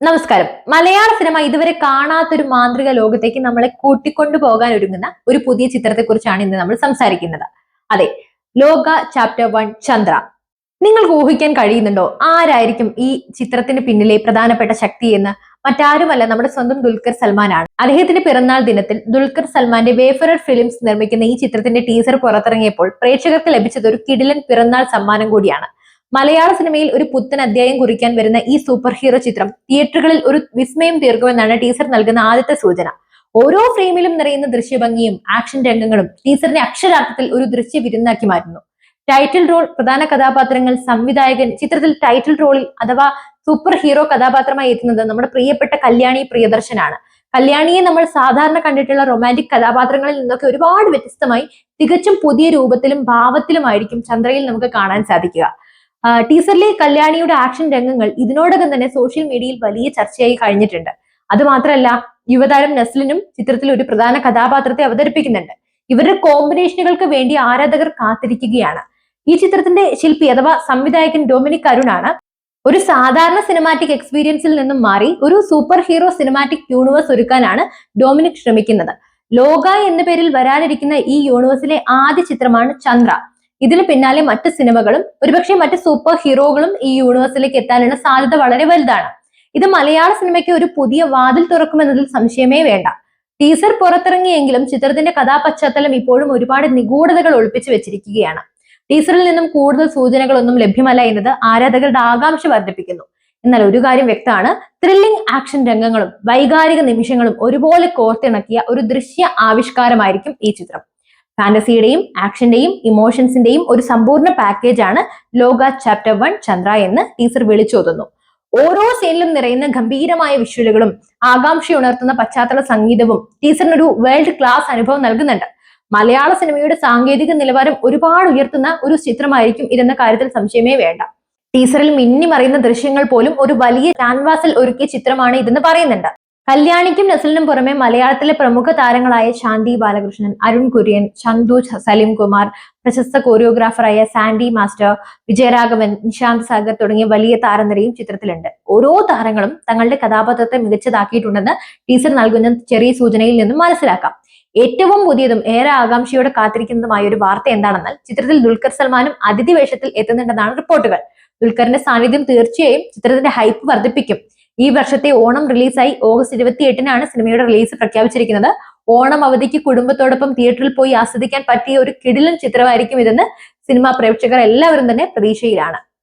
നമസ്കാരം. മലയാള സിനിമ ഇതുവരെ കാണാത്തൊരു മാന്ത്രിക ലോകത്തേക്ക് നമ്മളെ കൂട്ടിക്കൊണ്ടു പോകാൻ ഒരുങ്ങുന്ന ഒരു പുതിയ ചിത്രത്തെ കുറിച്ചാണ് ഇന്ന് നമ്മൾ സംസാരിക്കുന്നത്. അതെ ലോക ചാപ്റ്റർ വൺ ചന്ദ്ര. നിങ്ങൾക്ക് ഊഹിക്കാൻ കഴിയുന്നുണ്ടോ? ആരായിരിക്കും ഈ ചിത്രത്തിന് പിന്നിലെ പ്രധാനപ്പെട്ട ശക്തി എന്ന്? മറ്റാരുമല്ല നമ്മുടെ സ്വന്തം ദുൽഖർ സൽമാനാണ്. അദ്ദേഹത്തിന്റെ പിറന്നാൾ ദിനത്തിൽ ദുൽഖർ സൽമാന്റെ വേഫറർ ഫിലിംസ് നിർമ്മിക്കുന്ന ഈ ചിത്രത്തിന്റെ ടീസർ പുറത്തിറങ്ങിയപ്പോൾ പ്രേക്ഷകർക്ക് ലഭിച്ചത് ഒരു കിടിലൻ പിറന്നാൾ സമ്മാനം കൂടിയാണ്. മലയാള സിനിമയിൽ ഒരു പുത്തൻ അധ്യായം കുറിക്കാൻ വരുന്ന ഈ സൂപ്പർ ഹീറോ ചിത്രം തിയേറ്ററുകളിൽ ഒരു വിസ്മയം തീർക്കുമെന്നാണ് ടീസർ നൽകുന്ന ആദ്യത്തെ സൂചന. ഓരോ ഫ്രെയിമിലും നിറയുന്ന ദൃശ്യഭംഗിയും ആക്ഷൻ രംഗങ്ങളും ടീസറിനെ അക്ഷരാർത്ഥത്തിൽ ഒരു ദൃശ്യ വിരുന്നാക്കി മാറ്റുന്നു. ടൈറ്റിൽ റോൾ പ്രധാന കഥാപാത്രങ്ങൾ സംവിധായകൻ ചിത്രത്തിൽ ടൈറ്റിൽ റോളിൽ അഥവാ സൂപ്പർ ഹീറോ കഥാപാത്രമായി എത്തുന്നത് നമ്മുടെ പ്രിയപ്പെട്ട കല്യാണി പ്രിയദർശനാണ്. കല്യാണിയെ നമ്മൾ സാധാരണ കണ്ടിട്ടുള്ള റൊമാന്റിക് കഥാപാത്രങ്ങളിൽ നിന്നൊക്കെ ഒരുപാട് വ്യത്യസ്തമായി തികച്ചും പുതിയ രൂപത്തിലും ഭാവത്തിലുമായിരിക്കും ചന്ദ്രയിൽ നമുക്ക് കാണാൻ സാധിക്കുക. ടീസറിലെ കല്യാണിയുടെ ആക്ഷൻ രംഗങ്ങൾ ഇതിനോടകം തന്നെ സോഷ്യൽ മീഡിയയിൽ വലിയ ചർച്ചയായി കഴിഞ്ഞിട്ടുണ്ട്. അത് മാത്രമല്ല യുവതാരം നസ്ലിനും ചിത്രത്തിൽ ഒരു പ്രധാന കഥാപാത്രത്തെ അവതരിപ്പിക്കുന്നുണ്ട്. ഇവരുടെ കോമ്പിനേഷനുകൾക്ക് വേണ്ടി ആരാധകർ കാത്തിരിക്കുകയാണ്. ഈ ചിത്രത്തിന്റെ ശില്പി അഥവാ സംവിധായകൻ ഡൊമിനിക് അരുണാണ് ഒരു സാധാരണ സിനിമാറ്റിക് എക്സ്പീരിയൻസിൽ നിന്നും മാറി ഒരു സൂപ്പർ ഹീറോ സിനിമാറ്റിക് യൂണിവേഴ്സ് ഒരുക്കാനാണ് ഡൊമിനിക് ശ്രമിക്കുന്നത്. ലോക എന്ന പേരിൽ വരാനിരിക്കുന്ന ഈ യൂണിവേഴ്സിലെ ആദ്യ ചിത്രമാണ് ചന്ദ്ര. ഇതിന് പിന്നാലെ മറ്റ് സിനിമകളും ഒരുപക്ഷെ മറ്റ് സൂപ്പർ ഹീറോകളും ഈ യൂണിവേഴ്സിലേക്ക് എത്താനുള്ള സാധ്യത വളരെ വലുതാണ്. ഇത് മലയാള സിനിമയ്ക്ക് ഒരു പുതിയ വാതിൽ തുറക്കുമെന്നതിൽ സംശയമേ വേണ്ട. ടീസർ പുറത്തിറങ്ങിയെങ്കിലും ചിത്രത്തിന്റെ കഥാപശ്ചാത്തലം ഇപ്പോഴും ഒരുപാട് നിഗൂഢതകൾ ഒളിപ്പിച്ചു വെച്ചിരിക്കുകയാണ്. ടീസറിൽ നിന്നും കൂടുതൽ സൂചനകളൊന്നും ലഭ്യമല്ല എന്നത് ആരാധകരുടെ ആകാംക്ഷ വർദ്ധിപ്പിക്കുന്നു. എന്നാൽ ഒരു കാര്യം വ്യക്തമാണ് ത്രില്ലിംഗ് ആക്ഷൻ രംഗങ്ങളും വൈകാരിക നിമിഷങ്ങളും ഒരുപോലെ കോർത്തിണക്കിയ ഒരു ദൃശ്യ ആവിഷ്കാരമായിരിക്കും ഈ ചിത്രം. ഫാന്റസിയുടെയും ആക്ഷന്റെയും ഇമോഷൻസിന്റെയും ഒരു സമ്പൂർണ പാക്കേജ് ആണ് ലോക ചാപ്റ്റർ വൺ ചന്ദ്ര എന്ന് ടീച്ചർ വിളിച്ചോതുന്നു. ഓരോ സീനിലും നിറയുന്ന ഗംഭീരമായ വിഷ്വലുകളും ആകാംക്ഷ ഉണർത്തുന്ന പശ്ചാത്തല സംഗീതവും ടീച്ചറിനൊരു വേൾഡ് ക്ലാസ് അനുഭവം നൽകുന്നുണ്ട്. മലയാള സിനിമയുടെ സാങ്കേതിക നിലവാരം ഒരുപാട് ഉയർത്തുന്ന ഒരു ചിത്രമായിരിക്കും ഇതെന്ന കാര്യത്തിൽ സംശയമേ വേണ്ട. ടീസറിൽ മിന്നി മറിയുന്ന ദൃശ്യങ്ങൾ പോലും ഒരു വലിയ ക്യാൻവാസിൽ ഒരുക്കിയ ചിത്രമാണ് ഇതെന്ന് പറയുന്നുണ്ട്. കല്യാണിക്കും നസലിനും പുറമെ മലയാളത്തിലെ പ്രമുഖ താരങ്ങളായ ശാന്തി ബാലകൃഷ്ണൻ അരുൺ കുര്യൻ ചന്തു സലീം കുമാർ പ്രശസ്ത കോറിയോഗ്രാഫറായ സാൻഡി മാസ്റ്റർ വിജയരാഘവൻ നിശാന്ത് സാഗർ തുടങ്ങിയ വലിയ താരനിരയും ചിത്രത്തിലുണ്ട്. ഓരോ താരങ്ങളും തങ്ങളുടെ കഥാപാത്രത്തെ മികച്ചതാക്കിയിട്ടുണ്ടെന്ന് ടീസർ നൽകുന്ന ചെറിയ സൂചനയിൽ നിന്നും മനസ്സിലാക്കാം. ഏറ്റവും പുതിയതും ഏറെ ആകാംക്ഷയോടെ കാത്തിരിക്കുന്നതുമായ ഒരു വാർത്ത എന്താണെന്നാൽ ചിത്രത്തിൽ ദുൽഖർ സൽമാനും അതിഥി വേഷത്തിൽ എത്തുന്നുണ്ടെന്നാണ് റിപ്പോർട്ടുകൾ. ദുൽഖറിന്റെ സാന്നിധ്യം തീർച്ചയായും ചിത്രത്തിന്റെ ഹൈപ്പ് വർദ്ധിപ്പിക്കും. ഈ വർഷത്തെ ഓണം റിലീസായി ഓഗസ്റ്റ് ഇരുപത്തി എട്ടിനാണ് സിനിമയുടെ റിലീസ് പ്രഖ്യാപിച്ചിരിക്കുന്നത്. ഓണം അവധിക്ക് കുടുംബത്തോടൊപ്പം തിയേറ്ററിൽ പോയി ആസ്വദിക്കാൻ പറ്റിയ ഒരു കിടിലൻ ചിത്രമായിരിക്കും ഇതെന്ന് സിനിമാ പ്രേക്ഷകർ എല്ലാവരും തന്നെ പ്രതീക്ഷയിലാണ്.